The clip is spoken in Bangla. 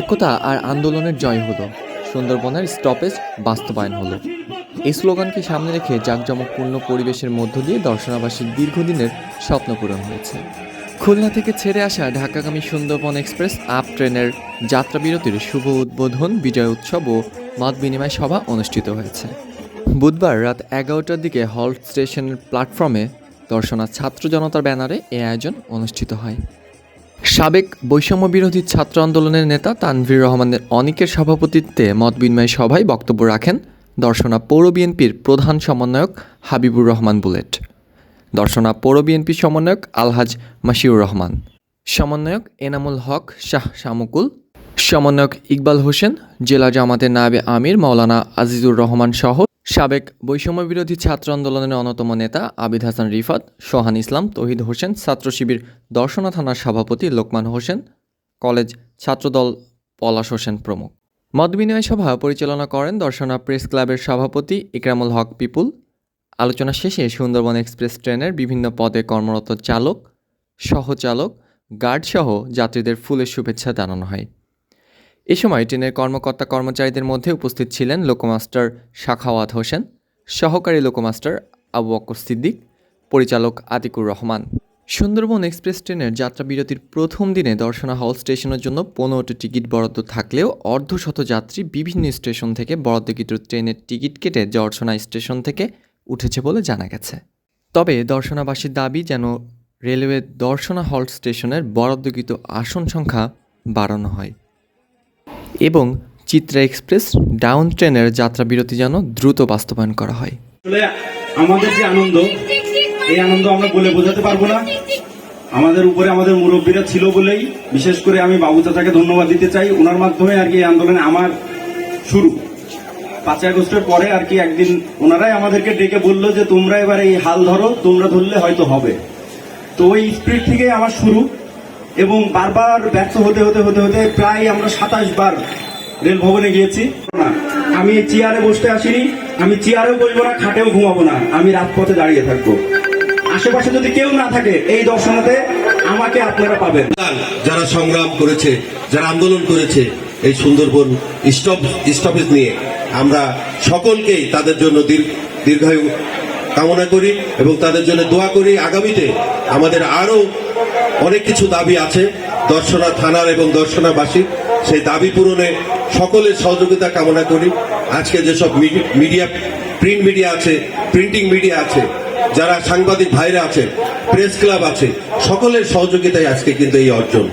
একতা আর আন্দোলনের জয় হলো। সুন্দরবনের স্টপেজ বাস্তবায়ন হলো। এই স্লোগানকে সামনে রেখে জাঁকজমকপূর্ণ পরিবেশের মধ্য দিয়ে দর্শনাবাসীর দীর্ঘদিনের স্বপ্ন পূরণ হয়েছে। খুলনা থেকে ছেড়ে আসা ঢাকাগামী সুন্দরবন এক্সপ্রেস আপ ট্রেনের যাত্রা বিরতির শুভ উদ্বোধন, বিজয় উৎসব ও মত বিনিময় সভা অনুষ্ঠিত হয়েছে। বুধবার রাত এগারোটার দিকে হল্ট স্টেশনের প্ল্যাটফর্মে দর্শনা ছাত্র জনতার ব্যানারে এ আয়োজন অনুষ্ঠিত হয়। সাবেক বৈষম্য বিরোধী ছাত্র আন্দোলনের নেতা তানভীর রহমানের অনিকের সভাপতিত্বে মত বিনিময় সভায় বক্তব্য রাখেন দর্শনা পৌর বিএনপির প্রধান সমন্বয়ক হাবিবুর রহমান বুলেট। দর্শনা পৌর বিএনপি সমন্বয়ক আলহাজ মাসিউর রহমান। সমন্বয়ক এনামুল হক শাহ শামুকুল। সমন্বয়ক ইকবাল হোসেন, জেলা জামাতের নায়েবে আমির, মাওলানা আজিজুর রহমান সহ সাবেক বৈষম্য বিরোধী ছাত্র আন্দোলনের অন্যতম নেতা আবিদ হাসান রিফাত সোহান ইসলাম, তহিদ হোসেন, ছাত্র শিবির দর্শনা থানার সভাপতি লোকমান হোসেন, কলেজ ছাত্রদল পলাশ হোসেন প্রমুখ। মত বিনিময় সভা পরিচালনা করেন দর্শনা প্রেস ক্লাবের সভাপতি ইকরামুল হক পিপুল। আলোচনা শেষে সুন্দরবন এক্সপ্রেস ট্রেনের বিভিন্ন পদে কর্মরত চালক, সহচালক, গার্ডসহ যাত্রীদের ফুলের শুভেচ্ছা জানানো হয়। এ সময় ট্রেনের কর্মকর্তা কর্মচারীদের মধ্যে উপস্থিত ছিলেন লোকোমাস্টার শাখাওয়াত হোসেন, সহকারী লোকোমাস্টার আবু বকর সিদ্দিক, পরিচালক আতিকুর রহমান। সুন্দরবন এক্সপ্রেস ট্রেনের যাত্রা বিরতির প্রথম দিনে দর্শনা হল স্টেশনের জন্য পনেরোটি টিকিট বরাদ্দ থাকলেও অর্ধশত যাত্রী বিভিন্ন স্টেশন থেকে বরাদ্দকৃত ট্রেনের টিকিট কেটে দর্শনা স্টেশন থেকে উঠেছে বলে জানা গেছে। তবে দর্শনাবাসীর দাবি যেন রেলওয়ে দর্শনা হল স্টেশনের বরাদ্দকৃত আসন সংখ্যা বাড়ানো হয়। এবং চিত্রা এক্সপ্রেস ডাউন ট্রেনের যাত্রা বিরতি যেন দ্রুত বাস্তবায়ন করা হয়। আমাদের যে আনন্দ, এই আনন্দ আমরা বলে বোঝাতে পারব না। আমাদের উপরে আমাদের মুরব্বীরা ছিল বলেই, বিশেষ করে আমি বাবু চাচাকে ধন্যবাদ দিতে চাই। ওনার মাধ্যমে আর কি এই আন্দোলনে আমার শুরু। পাঁচই আগস্টের পরে আর কি একদিন ওনারাই আমাদেরকে ডেকে বলল যে, তোমরা এবার এই হাল ধরো, তোমরা ধরলে হয়তো হবে। তো ওই স্পিরিট থেকে আমার শুরু। এবং বারবার ব্যর্থ হতে হতে হতে হতে প্রায় আমরা সাতাশ বার রেল ভবনে গিয়েছি। আমি চেয়ারে বসতে আসিনি, আমি চেয়ারেও বসবো না, খাটেও ঘুমাবো না, আমি রাজপথে দাঁড়িয়ে থাকব। আশেপাশে যদি কেউ না থাকে এই দর্শনাতে, আমাকে আপনারা পাবেন। যারা সংগ্রাম করেছে, যারা আন্দোলন করেছে এই সুন্দরবন স্টপ স্টপেজ নিয়ে, আমরা সকলকেই তাদের জন্য দীর- দীর্ঘায়ু কামনা করি এবং তাদের জন্য দোয়া করি। আগামীতে আমাদের আরও অনেক কিছু দাবি আছে। দর্শনা থানার এবং দর্শনাবাসীর। সেই দাবি পূরণে সকলের সহযোগিতা কামনা করি। আজকে যেসব মিডি- মিডিয়া, প্রিন্ট মিডিয়া আছে, প্রিন্টিং মিডিয়া আছে, যারা সাংবাদিক ভাইরা আছে, প্রেস ক্লাব আছে, সকলের সহযোগিতায় আজকে কিন্তু এই অর্জন।